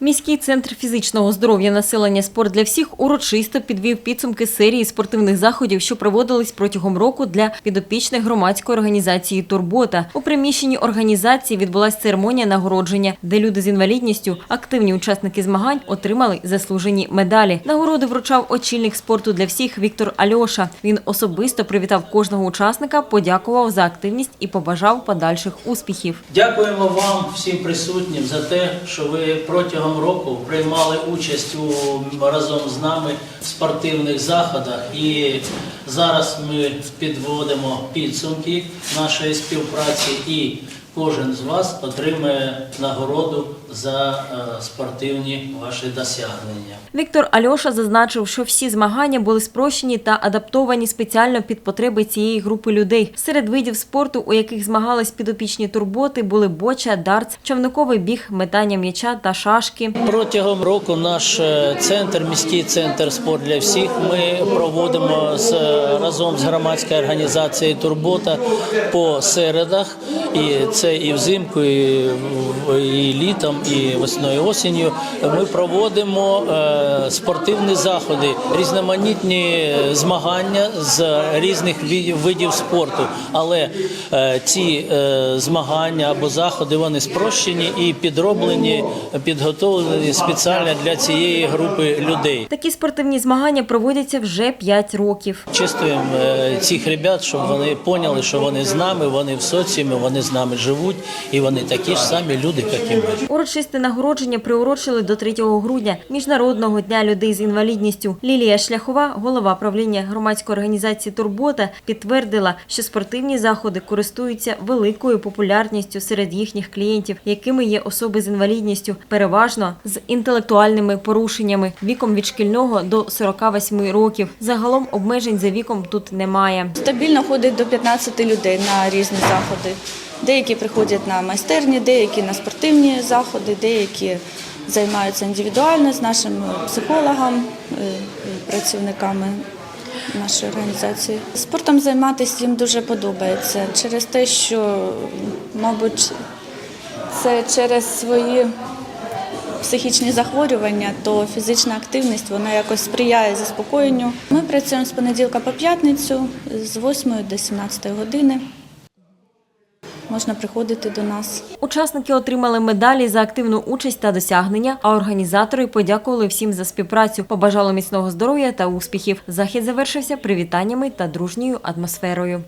Міський центр фізичного здоров'я населення спорт для всіх урочисто підвів підсумки серії спортивних заходів, що проводились протягом року для підопічних громадської організації Турбота. У приміщенні організації відбулася церемонія нагородження, де люди з інвалідністю, активні учасники змагань, отримали заслужені медалі. Нагороди вручав очільник спорту для всіх Віктор Альоша. Він особисто привітав кожного учасника, подякував за активність і побажав подальших успіхів. Дякуємо вам всім присутнім за те, що ви протягом року приймали участь у разом з нами в спортивних заходах. І зараз ми підводимо підсумки нашої співпраці, і кожен з вас отримає нагороду за е, спортивні ваші досягнення. Віктор Альоша зазначив, що всі змагання були спрощені та адаптовані спеціально під потреби цієї групи людей. Серед видів спорту, у яких змагались підопічні турботи, були боча, дартс, човниковий біг, метання м'яча та шашки. Протягом року наш е, центр, міський центр спорт для всіх. Ми проводимо з разом з громадською організацією Турбота по середах, і це і взимку, і, і літом, і весною осінню. Ми проводимо е, спортивні заходи, різноманітні змагання з різних видів спорту. Але е, ці е, змагання або заходи вони спрощені і підроблені, підготовлені спеціально для цієї групи людей. Такі спортивні змагання проводяться вже 5 років. Чистуємо цих ребят, щоб вони поняли, що вони з нами, вони в соціумі, вони з нами живуть, і вони такі ж самі люди, як і ми. Урочисте нагородження приурочили до 3 грудня Міжнародного дня людей з інвалідністю. Лілія Шляхова, голова правління громадської організації Турбота, підтвердила, що спортивні заходи користуються великою популярністю серед їхніх клієнтів, якими є особи з інвалідністю, переважно з інтелектуальними порушеннями віком від шкільного до 48 років. Загалом обмежень за віком тут немає. Стабільно ходить до 15 людей на різні заходи. Деякі приходять на майстерні, деякі на спортивні заходи, деякі займаються індивідуально з нашим психологом, е, працівниками нашої організації. Спортом займатися їм дуже подобається через те, що, мабуть, це через свої психічні захворювання, то фізична активність вона якось сприяє заспокоєнню. Ми працюємо з понеділка по п'ятницю з 8 до 17 години. Можна приходити до нас. Учасники отримали медалі за активну участь та досягнення, а організатори подякували всім за співпрацю, побажали міцного здоров'я та успіхів. Захід завершився привітаннями та дружньою атмосферою.